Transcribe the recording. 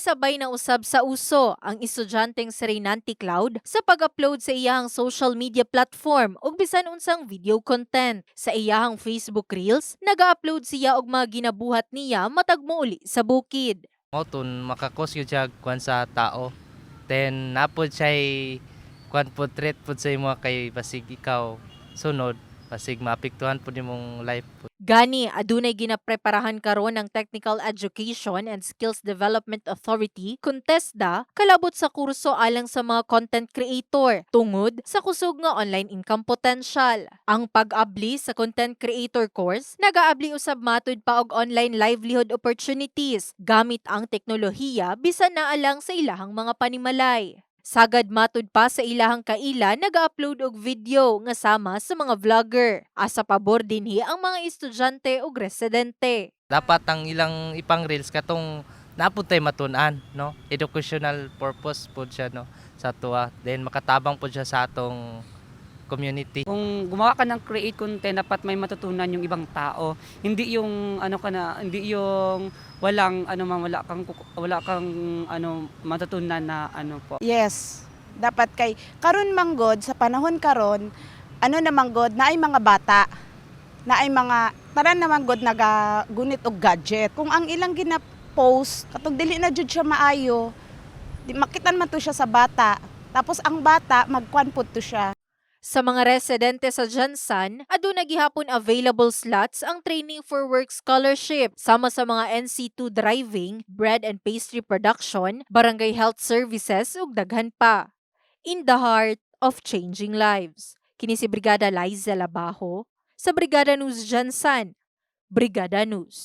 Nisabay na usab sa uso ang estudyanteng si Reynanti Cloud sa pag-upload sa iyahang social media platform ug bisan unsang video content. Sa iyahang Facebook Reels, naga-upload siya og mga ginabuhat niya matag mouli sa bukid. Mo tun makakos gyud siya kuan sa tao. Then napod siya kuan po threat pud sa imo kay basig ikaw sunod basig maapektuhan pud imong life po. Gani, adunay ginapreparahan karon ng Technical Education and Skills Development Authority, Contesda, kalabot sa kurso alang sa mga content creator, tungod sa kusog nga online income potential. Ang pag-abli sa content creator course, nagaabli usab matud pa og online livelihood opportunities gamit ang teknolohiya bisan na alang sa ilahang mga panimalay. Sagad matud pa sa ilahang kaila nag-upload og video nga sama sa mga vlogger. Asa pabor dinhi ang mga estudyante ug residente. Dapat ang ilang ipang reels katong napud tay matun-an no. Educational purpose pud siya no sa tuwa. Then makatabang pud siya sa atong community. Kung gumawa ka ng create content, dapat may matutunan yung ibang tao. Hindi yung ano ka na, hindi yung walang ano man wala kang wala kang ano matutunan na ano po. Yes. Dapat kay karon manggod sa panahon karon ano na manggod na ay mga bata na ay mga tanan na manggod nagagunit og gadget. Kung ang ilang gina-post katong dili na jud siya maayo, di makitan man to siya sa bata. Tapos ang bata magkuan pud to siya. Sa mga residente sa Jansan, aduna gihapon available slots ang Training for Work Scholarship sama sa mga NC2 driving, bread and pastry production, barangay health services ug daghan pa. In the heart of changing lives. Kini si Brigada Liza Labajo sa Brigada News Jansan. Brigada News.